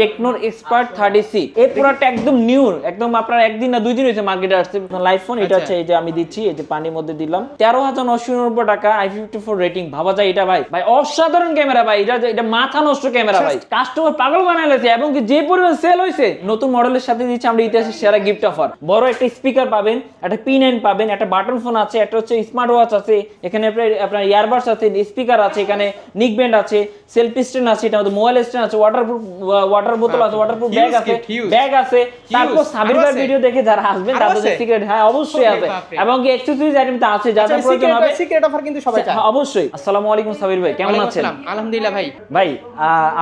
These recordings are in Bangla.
টেকনোর এক্সপার্ট থার্টি সি এই প্রোডাক্ট একদম নিউ একদম আপনার একদিন না দুই দিন হয়েছে মার্কেটে আসছে। লাইফ ফোন এটা আচ্ছা। হচ্ছে এই যে আমি দিচ্ছি এই যে পানির মধ্যে দিলাম। তেরো হাজার নশো নিরানব্বই টাকা আই ফিফটি ফোর রেটিং ভাবা যায় এটা ভাই। ভাই অসাধারণ ক্যামেরা ভাই। এটা এটা মাথা নষ্ট ক্যামেরা ভাই। কাস্টমার পাগল বানাই লেছে এবং যে পরিমাণ সেল হয়েছে নতুন মডেলের সাথে দিচ্ছি আমরা ইতিহাসের সেরা গিফট অফার বড় একটা স্পিকার পাবেন একটা পিন এন্ড পাবেন একটা বাটন ফোন আছে একটা হচ্ছে স্মার্ট ওয়াচ আছে এখানে আপনার ইয়ারবাডস আছে স্পিকার আছে এখানে নিক ব্যান্ড আছে সেলফি স্ট্যান্ড আছে এটা মোবাইল স্ট্যান্ড আছে ওয়াটারপ্রুফ ওয়াটার বোতল আছে ওয়াটারপ্রুফ ব্যাগ আছে ব্যাগ আছে তারপর সাবির ভাই ভিডিও দেখে যারা আসবেন তাদের সিক্রেট হ্যাঁ অবশ্যই আছে। এবং কি এক্সেসরিজ আইটেম তো আছে যা যা আচ্ছা, প্রয়োজন হবে সিক্রেট অফার কিন্তু সবাই চায়। হ্যাঁ, অবশ্যই। আসসালামু আলাইকুম সাবির ভাই কেমন আছেন? আলহামদুলিল্লাহ ভাই। ভাই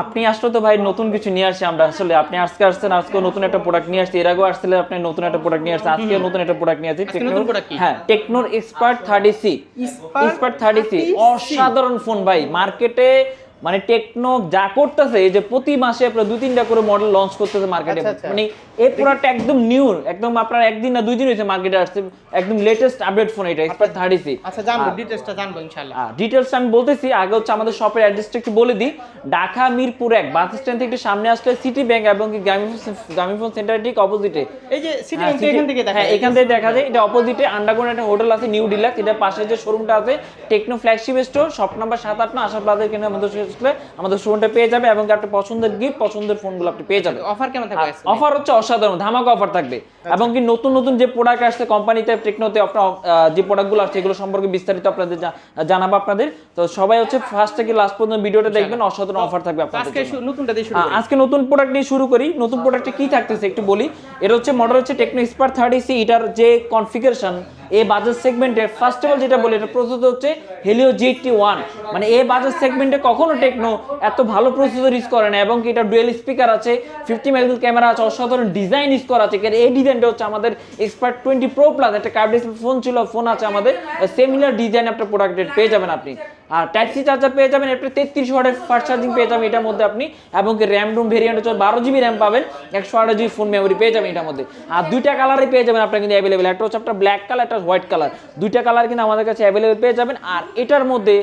আপনি আসলে তো ভাই নতুন কিছু নিয়ে আসছি আমরা। আসলে আপনি আজকে আসছেন আজকে নতুন একটা প্রোডাক্ট নিয়ে আসছি। এর আগেও আসলে আপনি নতুন একটা প্রোডাক্ট নিয়ে আসছেন। আজকে নতুন একটা প্রোডাক্ট নিয়ে আসছি। কি? হ্যাঁ টেকনোর expert thirty C expert thirty C অসাধারণ ফোন ভাই। মার্কেটে মানে টেকনো যা করতেছে যে প্রতি মাসে আপনার দুই তিনটা করে মডেল লঞ্চ করতেছে মার্কেটে আচ্ছা, আচ্ছা। মানে এই প্রোডাক্ট একদম নিউ একদম আপনার একদিন না দুই দিন হয়েছে মার্কেটে আসছে একদম লেটেস্ট আপডেট ফোন এটা এক্সপার্ট থার্টি সি আচ্ছা জানব ডিটেইলসটা জানব ইনশাআল্লাহ। ডিটেলস আমি বলতেছি আগে হচ্ছে আমাদের শপের অ্যাড্রেসটা একটু বলে দিই। ঢাকা মিরপুর এক বাস স্ট্যান্ড থেকে একটু সামনে আসলে সিটি ব্যাংক এবং গ্রামীণ ফোন সেন্টার ঠিক অপোজিটে এই যে সিটি ব্যাংক এখান থেকে দেখা হ্যাঁ যায়। এখান থেকে দেখা যায় এটা অপোজিটে আন্ডারগ্রাউন্ড একটা হোটেল আছে নিউ ডিলাক্স এটা পাশে যে শোরুমটা আছে Tecno flagship store shop number সাত আট না আশা প্লাজা কিনে আমাদের আসলে আমাদের শোরুমটা পেয়ে যাবে এবং কি আপনার পছন্দের গিফট পছন্দের ফোনগুলো আপনি পেয়ে যাবেন। অফার কেমন থাকবে অফার হচ্ছে অসাধারণ ধামাকা অফার থাকবে। এবং কি নতুন নতুন যে প্রোডাক্ট আসছে কোম্পানিতে টেকনোতে আপনার যে প্রোডাক্টগুলো আসছে এগুলো সম্পর্কে বিস্তারিত আপনাদের জানাব আপনাদের। তো সবাই হচ্ছে ফার্স্ট থেকে লাস্ট পর্যন্ত ভিডিওটা দেখবেন অসাধারণ অফার থাকবে আপনাদের আজকে নতুনটা দিয়ে শুরু করি। আজকে নতুন প্রোডাক্ট নিয়ে শুরু করি। নতুন প্রোডাক্টে কি থাকতেছে একটু বলি। এটা হচ্ছে মডেল হচ্ছে টেকনো স্পার থার্টি সি এটার যে কনফিগারেশন এই বাজার সেগমেন্টে ফার্স্ট অফ অল যেটা বলি, এটা প্রস্তুত হচ্ছে হেলিও জি টি ওয়ান মানে এই বাজার সেগমেন্টে কখনো টেকনো এত ভালো প্রসেসর ইউজ করে না এবং কি এটা ডুয়েল স্পিকার আছে ফিফটি মেগাপিক্সেল ক্যামেরা আছে, অসাধারণ ডিজাইন ইউজ করা আছে। এই ডিজাইনটা হচ্ছে আমাদের এক্সপার্ট টোয়েন্টি প্রো প্লাস একটা কার্ড ফোন ছিল ফোন আছে আমাদের সেমিলার ডিজাইন একটা প্রোডাক্ট পেয়ে যাবেন আপনি। আর ট্যাক্সি চার্জার পেয়ে যাবেন আপনি তেত্রিশ ওয়াটের ফাস্ট চার্জিং পেয়ে যাবেন এটার মধ্যে আপনি, এবং কি র্যাম রুম ভেরিয়েন্ট হচ্ছে বারো জিবি র্যাম পাবেন, একশো আঠাশ জিবি ফোন মেমোরি পেয়ে যাবেন এটার মধ্যে। আর দুইটা কালারই পেয়ে যাবেন আপনার কিন্তু অ্যাভেলেবেল একটা হচ্ছে আপনার ব্ল্যাক কালার একটা হোয়াইট কালার। দুইটা কালার কিন্তু আমাদের কাছে অ্যাভেলেবেল পেয়ে যাবেন। আর এটার মধ্যে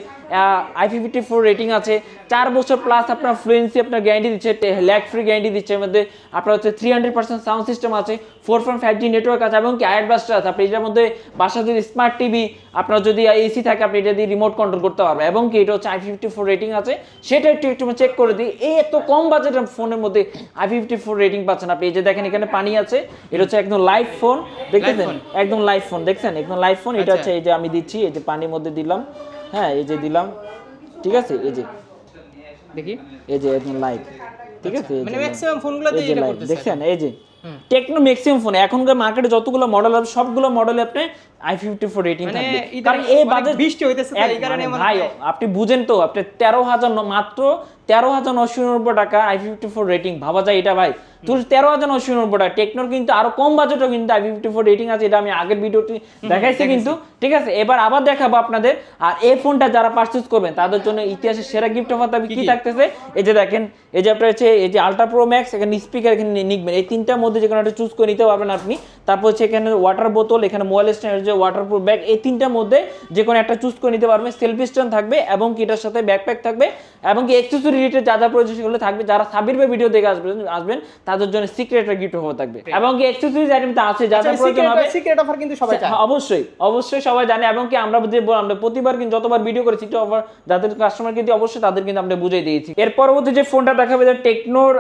আই ফিফটি ফোর রেটিং আছে। চার বছর প্লাস আপনার ফ্লুয়েন্সি আপনার গ্যারান্টি দিচ্ছে ল্যাক ফ্রি গ্যারান্টি দিচ্ছে এর মধ্যে। আপনার হচ্ছে three hundred percent sound system আছে four point five G network আছে এবং কি আয়ার ব্লাস্টার আছে। আপনি এটার মধ্যে বাসা যদি স্মার্ট টিভি আপনার যদি এসি থাকে আপনি এটা দিয়ে রিমোট কন্ট্রোল করতে পারবেন। এবং কি এটা হচ্ছে আই ফিফটি ফোর রেটিং আছে। সেটা একটু একটু চেক করে দিই। এই এত কম বাজেটের ফোনের মধ্যে আই ফিফটি ফোর রেটিং পাচ্ছেন আপনি। এই যে দেখেন এখানে পানি আছে। এটা হচ্ছে একদম লাইভ ফোন দেখতেছেন? একদম লাইভ ফোন দেখছেন? একদম লাইভ ফোন এটা আচ্ছা। হচ্ছে এই যে আমি দিচ্ছি এই যে পানির মধ্যে দিলাম। হ্যাঁ এই যে দিলাম। ঠিক আছে? এই যে। দেখি। এই যে একদম লাইভ ঠিক আছে? মানে ম্যাক্সিমাম ফোনগুলো দিয়ে এটা করতেছে দেখছেন? এই যে। টেকনো ম্যাক্সিমাম ফোন এখনকার মার্কেটে যতগুলো মডেল আছে সবগুলো মডেলে আপনি আই ফিফটি ফোর রেটিং মানে থাকবে কারণ এই বাজেট বৃষ্টি হইতেছে তো, এই কারণে ভাই আপনি বুঝেন তো আপনি তেরো হাজার মাত্র তেরো হাজার নশো নব্বই টাকা আই ফিফটি ফোর রেটিং ভাবা যায় এটা ভাই। তেরো হাজার নশো নব্বই টাকা। টেকনোর কিন্তু আরও কম বাজেটও কিন্তু আই ফিফটি ফোর রেটিং আছে এটা আমি আগের ভিডিওটি দেখাইছি কিন্তু। ঠিক আছে এবার আবার দেখাবো আপনাদের। আর এই ফোনটা যারা করবেন তাদের জন্য ইতিহাসের সেরা গিফট অফার তবে কি থাকতেছে? এই যে দেখেন এই যে আপনার হচ্ছে এই যে আলট্রা প্রো ম্যাক্স এখানে স্পিকার এখানে নিকবেন এই তিনটার মধ্যে যে কোনো একটা চুজ করে নিতে পারবেন আপনি। তারপর হচ্ছে এখানে ওয়াটার বোতল এখানে মোবাইল স্ট্যান্ড যে ওয়াটার প্রুফ ব্যাগ এই তিনটার মধ্যে যে কোনো একটা চুজ করে নিতে পারবেন। সেলফি স্ট্যান্ড থাকবে এবং কি এটার সাথে ব্যাকপ্যাক থাকবে এবং কি এক্সেসরি রিলেটেড যা যা প্রয়োজন সেগুলো থাকবে। যারা সাবির ভাই ভিডিও দেখে আসবেন আসবেন তাদের জন্য সিক্রেট গিফট অফার থাকবে। এবং কি এক্সেসরিজ আইটেম তো আছে যা যা প্রয়োজন হবে সিক্রেট অফার কিন্তু সবাই চায়। হ্যাঁ, অবশ্যই অবশ্যই সবাই জানে। এবং কি আমরা যে আমরা প্রতিবার কিন্তু যতবার ভিডিও করেছি তো অফার যাদের কাস্টমার কিন্তু অবশ্যই তাদের কিন্তু আমরা বুঝিয়ে দিয়েছি। এর পরবর্তী যে ফোনটা দেখাবে যে টেকনোর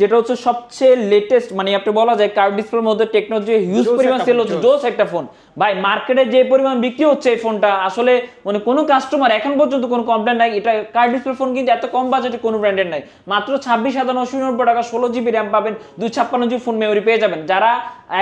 যেটা হচ্ছে সবচেয়ে লেটেস্ট মানে আপনি বলা যায় কার্ড ডিসপ্লের মধ্যে টেকনোর যে হিউজ পরিমাণ সেল হচ্ছে জোস। জোস। একটা ফোন ভাই মার্কেটে যে পরিমাণ বিক্রি হচ্ছে এই ফোনটা আসলে মানে কোনো কাস্টমার এখন পর্যন্ত কোনো কমপ্লেন নাই। এটা কার্ড ডিসপ্লে ফোন কিন্তু এত কম বাজেটে কোনো ব্র্যান্ডের নাই। মাত্র ছাব্বিশ হাজার নশো নিরানব্বই টাকা ষোলো জিবি র্যাম পাবেন, দুই ছাপ্পান্ন জিবি ফোন মেমোরি পেয়ে যাবেন। যারা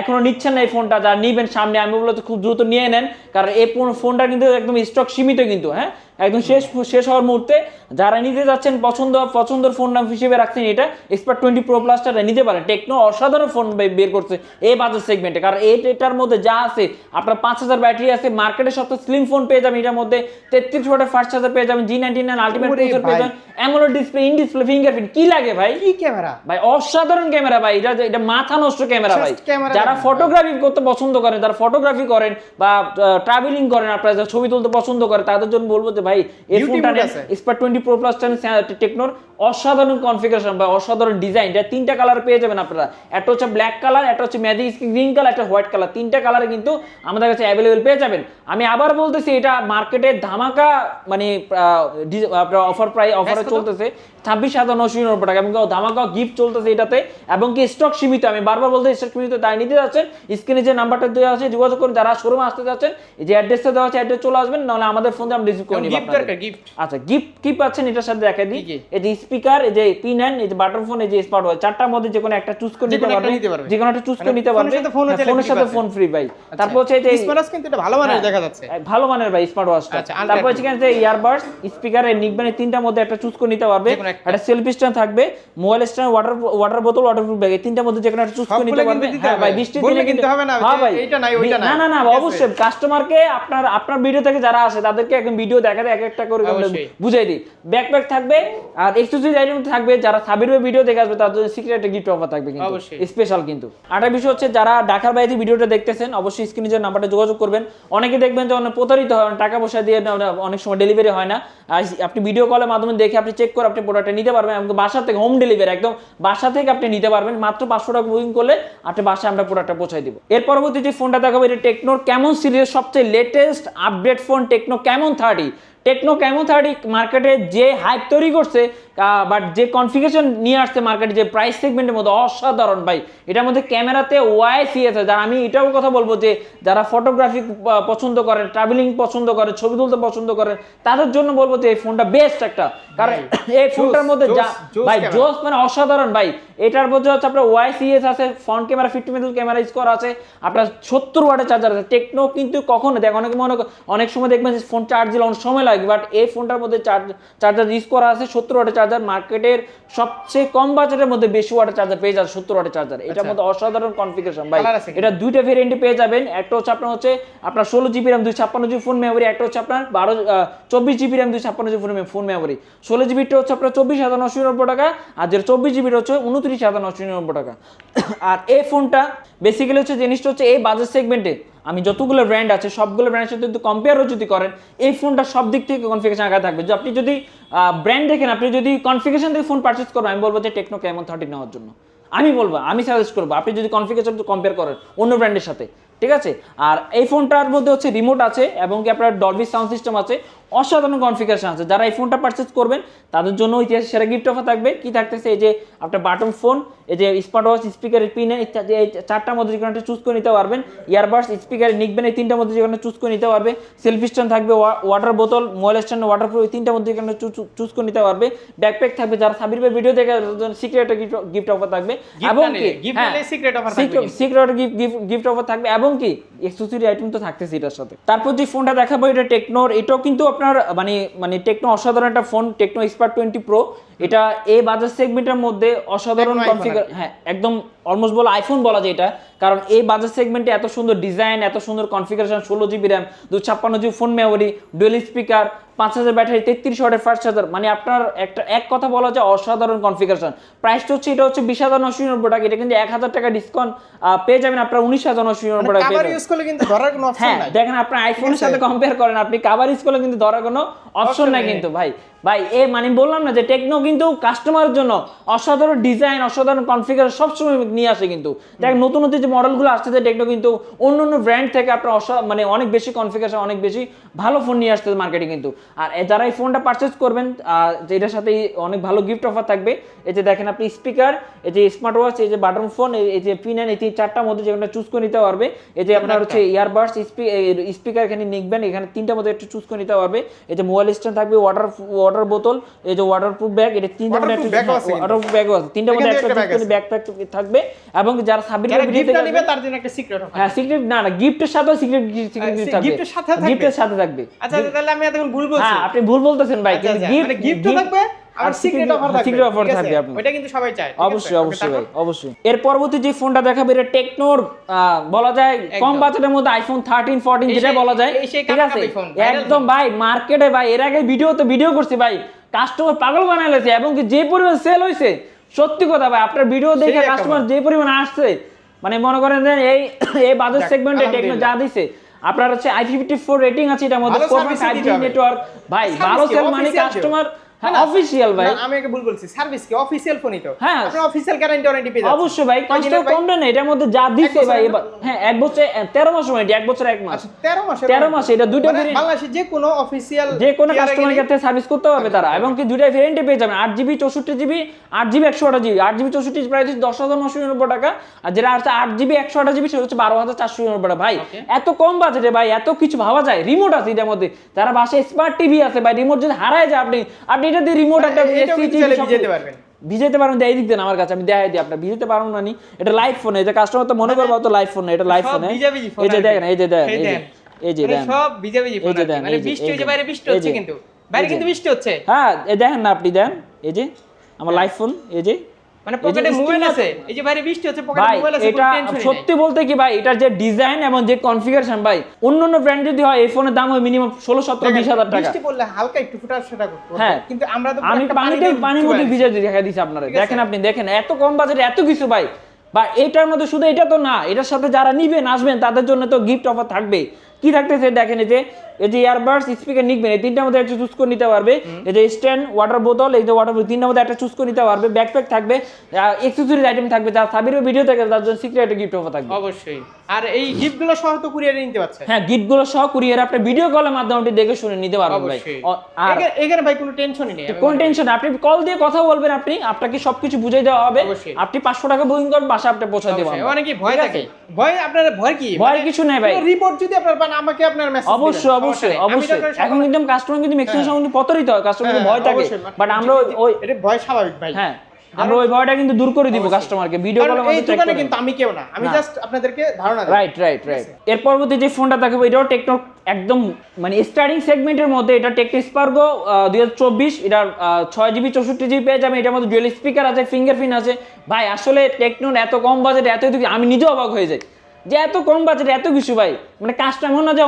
এখনও নিচ্ছেন না এই ফোনটা, যারা নিবেন সামনে, আমি বলতে খুব দ্রুত নিয়ে নেন, কারণ এই ফোনটা কিন্তু একদম স্টক সীমিত কিন্তু হ্যাঁ? একদম শেষ শেষ হওয়ার মুহূর্তে যারা নিতে যাচ্ছেন পছন্দ পছন্দের ফোন নাম হিসেবে রাখছেন এটা এক্সপার্ট টোয়েন্টি প্রো প্লাসটা নিতে পারেন। টেকনো অসাধারণ ফোন বের করছে এই বাজার সেগমেন্টে কারণ এই এটার মধ্যে যা আছে আপনার পাঁচ হাজার ব্যাটারি আছে মার্কেটে সবচেয়ে স্লিম ফোন পেয়ে যাবেন এটার মধ্যে। তেত্রিশ ওয়াটের ফার্স্ট চার্জার পেয়ে যাবেন G ninety nine ultimate processor পেয়ে যাবেন AMOLED display in display fingerprint কি লাগে ভাই? কি ক্যামেরা ভাই অসাধারণ ক্যামেরা ভাই এটা এটা মাথা নষ্ট ক্যামেরা ভাই। যারা ফটোগ্রাফি করতে পছন্দ করেন যারা ফটোগ্রাফি করেন বা ট্রাভেলিং করেন আপনারা যারা ছবি তুলতে পছন্দ করেন তাদের জন্য বলব যে ভাই এই Beauty ফোনটা mode আছে। স্পার টোয়েন্টি প্রো প্লাস টেকনোর অসাধারণ কনফিগারেশন বা অসাধারণ ডিজাইন এটা তিনটা কালার পেয়ে যাবেন আপনারা। একটা হচ্ছে ব্ল্যাক কালার একটা হচ্ছে ম্যাজিক গ্রিন কালার একটা হোয়াইট কালার তিনটা কালার কিন্তু আমাদের কাছে অ্যাভেলেবেল পেয়ে যাবেন। আমি আবার বলতেছি এটা মার্কেটে ধামাকা মানে আপনার অফার প্রাই অফারে চলতেছে। ছাব্বিশ হাজার নশো নিরানব্বই টাকা। এবং ধামাকা গিফট চলতেছে এটাতে। এবং কি স্টক সীমিত। আমি বারবার বলতে স্টক সীমিত তাই নিতে যাচ্ছেন। স্ক্রিনে যে নাম্বারটা দেওয়া আছে যোগাযোগ করুন। যারা শোরুমে আসতে যাচ্ছেন এই যে অ্যাড্রেসটা দেওয়া আছে অ্যাড্রেস চলে আসবেন। নাহলে আমাদের ফোন দিয়ে আমরা রিসিভ করে নিব আচ্ছা গিফট কি পাচ্ছেন? এটার সাথে দেখা দিই? এই যে স্পিকার এই যে পি নাইন এই যে বাটন ফোন এই যে স্মার্ট ওয়াচ চারটার মধ্যে যে কোনো একটা চুজ করে নিতে পারবে। যে কোনো একটা চুজ করে মানে নিতে পারবে। হ্যাঁ, ফোনের সাথে ফোন ফ্রি ভাই। তারপর হচ্ছে এই যে স্মার্ট কিন্তু এটা ভালো মানের হ্যাঁ, দেখা যাচ্ছে। ভালো মানের ভাই স্মার্ট ওয়াচটা আচ্ছা, তারপর হচ্ছে যে ইয়ারবাডস স্পিকারের নিকবেনের তিনটার মধ্যে একটা চুজ করে নিতে পারবে। একটা। একটা সেলফি স্ট্যান্ড থাকবে মোবাইল স্ট্যান্ড ওয়াটার ওয়াটার বোতল ওয়াটারপ্রুফ ব্যাগ এই তিনটার মধ্যে যে কোনো একটা চুজ করে নিতে পারবে। হ্যাঁ ভাই বৃষ্টির দিনে কিন্তু হবে না, হ্যাঁ ভাই। এইটা নাই, ওইটা না নাই। না না? অবশ্যই। কাস্টমারকে আপনার আপনার ভিডিও থেকে যারা আসে তাদেরকে একদম ভিডিও দেখাতে এক একটা করে বুঝাই দিই। ব্যাকপ্যাক থাকবে আর এক্সক্লুসিভ আইটেম থাকবে যারা সাবির ভিডিও দেখে আসবে তাদের জন্য সিক্রেট একটা গিফট অফার থাকবে কিন্তু। স্পেশাল কিন্তু। আরেকটা বিষয় হচ্ছে যারা ঢাকার বাইরে ভিডিওটা দেখতেছেন অবশ্যই স্ক্রিনে যে নাম্বারটা যোগাযোগ করবেন। অনেকে দেখবেন যে অনেক প্রতারিত হয় টাকা পয়সা দিয়ে অনেক সময় ডেলিভারি হয় না। আর আপনি ভিডিও কলের মাধ্যমে দেখে আপনি চেক করে আপনি প্রোডাক্টটা নিতে পারবেন এবং বাসা থেকে হোম ডেলিভারি একদম বাসা থেকে আপনি নিতে পারবেন। মাত্র পাঁচশো টাকা বুকিং করলে আপনি বাসায় আমরা প্রোডাক্টটা পৌঁছাই দিব। এর পরবর্তী যে ফোনটা দেখাবো এটা টেকনোর কেমন সিরিজের সবচেয়ে latest update phone Tecno Camon thirty Tecno Camon thirty মার্কেটে যে হাইপ তৈরি করছে বাট যে কনফিগারেশন নিয়ে আসছে মার্কেটে যে প্রাইস সেগমেন্টের মধ্যে অসাধারণ ভাই। এটার মধ্যে ক্যামেরাতে ওয়াই সিএস যারা আমি এটাও কথা বলব যে যারা ফটোগ্রাফি পছন্দ করেন ট্রাভেলিং পছন্দ করে ছবি তুলতে পছন্দ করেন তাদের জন্য বলব যে এই ফোনটা বেস্ট একটা। কারণ এই ফোনটার মধ্যে যা ভাই জোস মানে অসাধারণ ভাই। এটার মধ্যে হচ্ছে আপনার ওয়াই সিএস আছে front camera fifty megapixel camera score আছে আপনার সত্তর ওয়াটের চার্জার আছে। টেকনো কিন্তু কখনো দেখ অনেকে মনে অনেক সময় দেখবেন যে ফোন চার্জ দিলে অনেক সময় লাগে। বাট এই ফোনটার মধ্যে চার্জার ইউজ করা আছে সত্তর ওয়াটের চার্জার মার্কেটের সবচেয়ে কম বাজেটের মধ্যে বেশি ওয়াটের চার্জার পেয়ে যাচ্ছে সত্তর ওয়াটের চার্জার এটার মধ্যে অসাধারণ কনফিগারেশন ভাই? এটা দুইটা ভেরিয়েন্টে পেয়ে যাবেন। একটা হচ্ছে আপনার হচ্ছে আপনার ষোলো জিবি র্যাম দুই ছাপ্পান্ন জিবি ফোন মেমোরি একটা হচ্ছে আপনার বারো চব্বিশ জিবি র্যাম দুই ছাপ্পান্ন জিবি ফোন ফোন মেমোরি ষোলো জিবিটা হচ্ছে আপনার চব্বিশ হাজার নশো নিরানব্বই টাকা আর যেটা চব্বিশ জিবিটা হচ্ছে উনত্রিশ হাজার নশো নিরানব্বই টাকা। আর এই ফোনটা বেসিক্যালি হচ্ছে জিনিসটা হচ্ছে এই বাজেট সেগমেন্টে আমি যতগুলো ব্র্যান্ড আছে, সবগুলো ব্র্যান্ডের সাথে যদি কম্পেয়ারও যদি করেন, এই ফোনটা সব দিক থেকে কনফিগারেশন আগে থাকবে। যে আপনি যদি ব্র্যান্ড দেখেন, আপনি যদি কনফিগারেশন থেকে ফোন পারচেস করেন, আমি বলব যে টেকনো কেমন থার্টি নেওয়ার জন্য। আমি বলব, আমি সাজেস্ট করব, আপনি যদি কনফিগারেশন কম্পেয়ার করেন অন্য ব্র্যান্ডের সাথে, ঠিক আছে? আর এই ফোনটার মধ্যে হচ্ছে রিমোট আছে এবং কি আপনার ডলবি সাউন্ড সিস্টেম আছে অসাধারণ কনফিগারেশন আছে। যারা এই ফোনটা পারচেস করবেন তাদের জন্য ইতিহাস সেরা গিফট অফার থাকবে। কি থাকতেছে? এই যে আপনার বাটন ফোন এই যে স্মার্ট ওয়াচ স্পিকারের পিন ইত্যাদি এই চারটার মধ্যে যে কোনো চুজ করে নিতে পারবেন ইয়ারবাডস স্পিকারের নিকবেন এই তিনটার মধ্যে যে কোনো চুজ করে নিতে পারবে। সেলফি স্ট্যান্ড থাকবে ওয়াটার বোতল মোবাইল স্ট্যান্ড ওয়াটার প্রুফ এই তিনটার মধ্যে যেখানে চুজ করে নিতে পারবে। ব্যাকপ্যাক থাকবে যারা সাবির ভাই ভিডিও দেখে সিক্রেট গিফট অফার থাকবে। এবং কি? offer থাকবে সিক্রেট গিফট গিফট অফার থাকবে। এবং কি? এক্সক্লুসিভ আইটেম তো থাকতেছে এটার সাথে। তারপর যে ফোনটা দেখাবো এটা টেকনোর এটাও কিন্তু আপনার মানে মানে টেকনো অসাধারণ একটা phone Tecno expert twenty pro. এটা এ বাজার সেগমেন্টের মধ্যে অসাধারণ কনফিগার হ্যাঁ একদম অলমোস্ট বলা আইফোন বলা যায় এটা। কারণ এই বাজার সেগমেন্টে এত সুন্দর ডিজাইন এত সুন্দর কনফিগারেশন ষোলো জিবি র্যাম দু ছাপ্পান্ন GB phone memory dual speaker পাঁচ হাজার ব্যাটারি তেত্রিশ ওয়াটের ফার্স্ট চার্জার মানে আপনার একটা এক কথা বলা যায় অসাধারণ কনফিগারেশন প্রাইসটা হচ্ছে এটা হচ্ছে বিশ হাজার নশো নিরানব্বই টাকা। এটা কিন্তু এক হাজার টাকা ডিসকাউন্ট পেয়ে যাবেন আপনার উনিশ হাজার নশো নিরানব্বই টাকা। ইউজ করলে কিন্তু ধরার কোনো অপশন হ্যাঁ দেখেন আপনার আইফোনের? সাথে কম্পেয়ার করেন আপনি কাভার ইউজ করলে কিন্তু ধরার কোনো অপশন Option নাই কিন্তু ভাই। ভাই এ মানে বললাম না যে টেকনো কিন্তু কাস্টমারের জন্য অসাধারণ ডিজাইন অসাধারণ কনফিগার সবসময় নিয়ে আসে কিন্তু। দেখ নতুন নতুন যে মডেলগুলো আসছে যে টেকনো কিন্তু অন্য অন্য ব্র্যান্ড থেকে আপনার অসা মানে অনেক বেশি কনফিগারেশন অনেক বেশি ভালো ফোন নিয়ে আসছে মার্কেটে কিন্তু। আর যারা এই ফোনটা পারচেস করবেন এটার সাথে অনেক ভালো গিফট অফার থাকবে এই যে দেখেন আপনি স্পিকার এই যে স্মার্ট ওয়াচ এই যে বাটন ফোন এই যে পিন এই চারটার মধ্যে যেখানে চুজ করে নিতে পারবে এই যে আপনার হচ্ছে ইয়ারবাডস স্পিকার এখানে নিকবেন এখানে তিনটার মধ্যে একটু চুজ করে নিতে পারবে। এই যে মোবাইল স্ট্যান্ড থাকবে ওয়াটার ওয়াটার বোতল এই যে ওয়াটারপ্রুফ ব্যাগ এটা তিনটার মধ্যে Waterproof bag ও আছে কিন্তু। ওয়াটারপ্রুফ ব্যাগও আছে। তিনটার মধ্যে একটা ব্যাগ থাকবে। এবং যারা সাবির গিফট নিবে তার জন্য একটা সিক্রেট অফার হ্যাঁ সিক্রেট না না গিফটের সাথেও সিক্রেট সিক্রেট আচ্ছা, গিফট থাকবে। এর সাথে থাকবে? গিফটের সাথে থাকবে। আচ্ছা আচ্ছা, তাহলে আমি ভুল বলছি। হ্যাঁ আপনি ভুল বলতেছেন ভাই আচ্ছা, কিন্তু আচ্ছা, মানে গিফট থাকবে আর সিক্রেট অফার থাকবে সিক্রেট অফার থাকবে আপনি ওইটা কিন্তু সবাই চায় অবশ্যই অবশ্যই ভাই অবশ্যই। এর পরবর্তী যে ফোনটা দেখাবে এটা টেকনোর বলা যায় কম। বাজেটের মধ্যে আইফোন থার্টিন ফোরটিন এই যেটা বলা যায় ঠিক আছে? একদম ভাই মার্কেটে ভাই এর আগে ভিডিও তো ভিডিও করছি ভাই কাস্টমার পাগল বানাই লেছে এবং যে পরিমাণ সেল হয়েছে সত্যি কথা ভাই আপনার ভিডিও দেখে কাস্টমার যে পরিমাণ আসছে মানে মনে করেন যে এই এই বাজার সেগমেন্টে টেকনো যা। দিছে আপনার হচ্ছে আই ফিফটি ফোর রেটিং আছে এটার মধ্যে। নেটওয়ার্ক ভাই ভালো সেল মানে কাস্টমার হ্যাঁ অফিসিয়াল ভাই। আমি আগে ভুল বলছি। সার্ভিস কি? অফিসিয়াল ফোনই তো। হ্যাঁ। আপনি অফিসিয়াল গ্যারান্টি ওয়ারেন্টি পেয়ে যাচ্ছেন। অবশ্যই ভাই কষ্ট কম না এটার মধ্যে যা দিচ্ছে ভাই এক বছর তেরো মাস ওয়ারেন্টি এক বছর এক মাস। 13 মাসের 13 মাসে, এটা দুইটা বাংলাদেশে যে কোনো অফিসিয়াল যে কোনো কাস্টমার ক্ষেত্রে সার্ভিস করতে পারবে তারা এবং কি দুইটা ভেরিয়েন্টে পেয়ে যাবেন। আট জিবি চৌষট্টি জিবি আট জিবি একশো আঠাশ জিবি আট জিবি চৌষট্টি প্রাইস দশ হাজার নশো নিরানব্বই টাকা। আর যেটা আছে আট জিবি একশো আঠাশ জিবি সেটা হচ্ছে বারো হাজার চারশো নিরানব্বই টাকা ভাই এত কম বাজেটে ভাই এত কিছু ভাবা যায়। রিমোট আছে এটার মধ্যে। যারা বাসায় স্মার্ট টিভি আছে ভাই রিমোট যদি হারায় যায় আপনি আপনি এটা দিয়ে রিমোট একটা এসি কিন্তু TV ভিজাতে পারবেন। ভিজাতে পারুন দেয় দিক দেন আমার কাছে আমি দেখাই দিই আপনার ভিজাতে পারুন না নি এটা লাইভ ফোন এটা কাস্টমার তো মনে করব তো লাইভ ফোন এটা লাইভ ফোন এই যে দেখেন এই যে দেখেন এই এই যে। এই যে দেন সব ভিজাভিজি ফোন এই মানে বৃষ্টি হচ্ছে বাইরে বৃষ্টি হচ্ছে কিন্তু। বাইরে কিন্তু বৃষ্টি হচ্ছে। হ্যাঁ এই দেখেন না আপনি দেন এই যে আমার লাইভ ফোন এই যে। মানে পকেটে মোবাইল আছে। এই যে বাইরে বৃষ্টি হচ্ছে পকেটে মোবাইল আছে এটা সত্যি বলতে কি ভাই এটার যে ডিজাইন এবং যে কনফিগারেশন ভাই অন্য অন্য ব্র্যান্ড যদি হয় এই ফোনের দাম হয় মিনিমাম টাকা। বৃষ্টি পড়লে হালকা একটু ফুটা সেটা করতে হ্যাঁ। কিন্তু আমরা তো আমি পানির মধ্যে ভিজে দেখা দিছি আপনারা। দেখেন আপনি দেখেন এত কম বাজেটে এত কিছু ভাই। বা এটার মধ্যে শুধু এটা তো না এটার সাথে যারা নিবেন আসবেন তাদের জন্য তো গিফট অফার থাকবে কি থাকতেছে দেখেন এই যে এই যে ইয়ারবাডস স্পিকার নিবেন এই তিনটার মধ্যে একটা চুজ করে নিতে পারবে। এই যে স্ট্যান্ড ওয়াটার বোতল এই যে ওয়াটার বোতল তিনটার মধ্যে একটা চুজ করে নিতে পারবে। ব্যাকপ্যাক থাকবে এক্সেসরিজ আইটেম থাকবে যারা সাবিরের ভিডিও থাকে তার জন্য সিক্রেট একটা গিফট অফার থাকবে। অবশ্যই। আর এই গিফটগুলো সহ তো কুরিয়ারে নিতে পারছে। হ্যাঁ গিফটগুলো সহ কুরিয়ার আপনি ভিডিও কলের মাধ্যমে দেখে শুনে নিতে পারবেন ভাই। আর এখানে- ভাই কোনো টেনশনই নেই। কোন। টেনশন আপনি কল দিয়ে কথা বলবেন আপনি আপনাকে সবকিছু বুঝিয়ে দেওয়া হবে। আপনি পাঁচশো টাকা বুকিং করবেন বাসা আপনি পৌঁছে দেবো অবশ্যই। আমরা। অনেকেই ভয় থাকে। ভয় আপনার ভয় কি? ভয় কিছু নেই ভাই। রিপোর্ট যদি আপনার পান আমাকে আপনার মেসেজ অবশ্যই অবশ্যই অবশ্যই। এখন কিন্তু কাস্টমার কিন্তু ম্যাক্সিমাম সময় প্রতারিত হয় কাস্টমার কিন্তু ভয় থাকে। বাট আমরা ওই- এটা ভয় স্বাভাবিক ভাই। হ্যাঁ আমরা ওই ভয়টা কিন্তু দূর করে দিব কাস্টমারকে ভিডিও কলের দোকানে কিন্তু আমি কেউ না। আমি জাস্ট আপনাদেরকে ধারণা দিই রাইট রাইট রাইট এর পরবর্তী যে ফোনটা দেখাবো এটাও টেকনো একদম মানে স্টার্টিং সেগমেন্টের মধ্যে। এটা টেকনো স্পার্গো দুই হাজার চব্বিশ। এটার আহ, ছয় জিবি চৌষট্টি জিবি পেয়ে যাবে এটার মধ্যে ডুয়েল স্পিকার আছে ফিঙ্গারপ্রিন্ট আছে। ভাই আসলে টেকনোর এত কম বাজেটে এত আমি নিজেও অবাক হয়ে যাই। যে এত কম বাজেটে এত কিছু ভাই মানে কাস্টমার না যে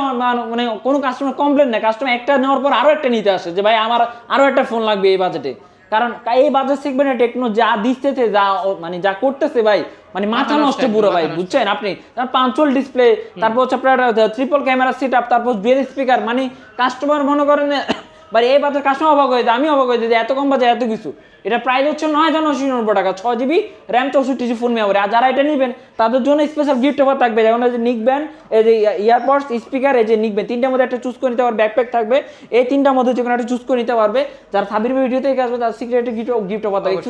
মানে- কোনো কাস্টমার কমপ্লেন নেই কাস্টমার একটা নেওয়ার পর আরও একটা নিতে আসে যে ভাই আমার আরও একটা ফোন লাগবে এই বাজেটে কারণ এই বাজেট সেগমেন্টে টেকনো যা দিতেছে যা মানে যা করতেছে ভাই মানে মাথা নষ্ট পুরো ভাই বুঝছেন আপনি? পাঁচল ডিসপ্লে তারপর হচ্ছে আপনার ট্রিপল ক্যামেরা সেট আপ তারপর ডুয়েল স্পিকার মানে কাস্টমার মনে করেন মানে এই বাজার কাস্টমার অবাক হয়ে যায় আমি অবাক হয়ে যে এত কম বাজার এত কিছু। এটা প্রাইস হচ্ছে নয় হাজার নশো নিরানব্বই টাকা ছয় জিবি র্যাম চৌষট্টি জিবি ফোন মেমোরি আর যারা এটা নেবেন তাদের জন্য স্পেশাল গিফট অফার থাকবে। যেমন এই যে নিক ব্যান্ড এই যে ইয়ারপডস স্পিকার এই যে নিক ব্যান্ড তিনটার মধ্যে একটা চুজ করে নিতে পারবে ব্যাকপ্যাক থাকবে। এই তিনটার মধ্যে যে কোনো একটা চুজ করে নিতে পারবে। যারা সাবির ভিডিও থেকে আসবে তার সিক্রেট গিফট গিফট অফার থাকবে।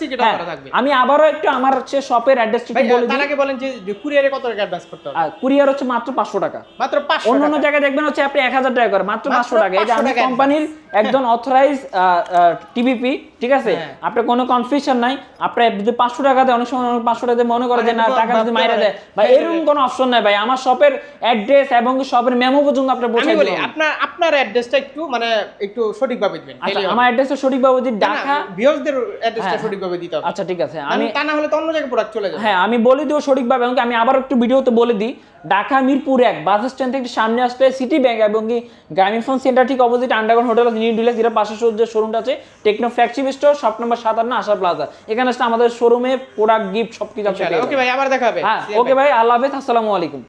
secret হ্যাঁ, থাকবে। আমি আবারও একটু আমার হচ্ছে শপের অ্যাড্রেসটা বলে দিই। আগে বলেন যে কুরিয়ারে কত টাকা অ্যাডভান্স করতে হবে? কুরিয়ার হচ্ছে মাত্র পাঁচশো টাকা। মাত্র 500 অন্য অন্য জায়গায় দেখবেন হচ্ছে আপনি এক হাজার টাকা করে মাত্র মাত্র পাঁচশো টাকা। এই যে আমি টাকা কোম্পানির একজন অথরাইজ টিভিপি ঠিক আছে? হ্যাঁ। আপনার কোনো কনফিউশন নাই। আপনার যদি পাঁচশো টাকা দেয় অনেক সময় পাঁচশো টাকা মনে করে যে না মানে টাকা যদি মাইরা দেয়। ভাই হ্যাঁ, এরকম কোনো অপশন নাই ভাই। আমার শপের অ্যাড্রেস এবং শপের মেমো পর্যন্ত আপনি আমি বলি আপনার আপনার অ্যাড্রেসটা একটু মানে একটু সঠিকভাবে দিবেন। আচ্ছা আমার অ্যাড্রেসটা সঠিকভাবে যদি ঢাকা ভিউয়ারদের অ্যাড্রেসটা হ্যাঁ। সঠিকভাবে দিতে হবে। আচ্ছা ঠিক আছে। আমি তা না হলে তো অন্য জায়গায় প্রোডাক্ট চলে যাবে। হ্যাঁ আমি বলে দিও সঠিকভাবে এবং আমি আবার একটু ভিডিওতে বলে দিই। ঢাকা মিরপুর এক বাস স্ট্যান্ড থেকে সামনে আসলে সিটি ব্যাংক এবং গ্রামীণ ফোন সেন্টার ঠিক অপোজিট আন্ডারগ্রাউন্ড হোটেল নিউ ডিলাস যেটা পাশে যে শোরুমটা আছে। Tecno flagship store shop number সাতান্ন আশা প্লাজা এখানে আসলে আমাদের শোরুমে প্রোডাক্ট গিফট সবকিছু ওকে ভাই আবার দেখা হবে। হ্যাঁ ওকে ভাই আল্লাহ হাফেজ আসসালামু আলাইকুম।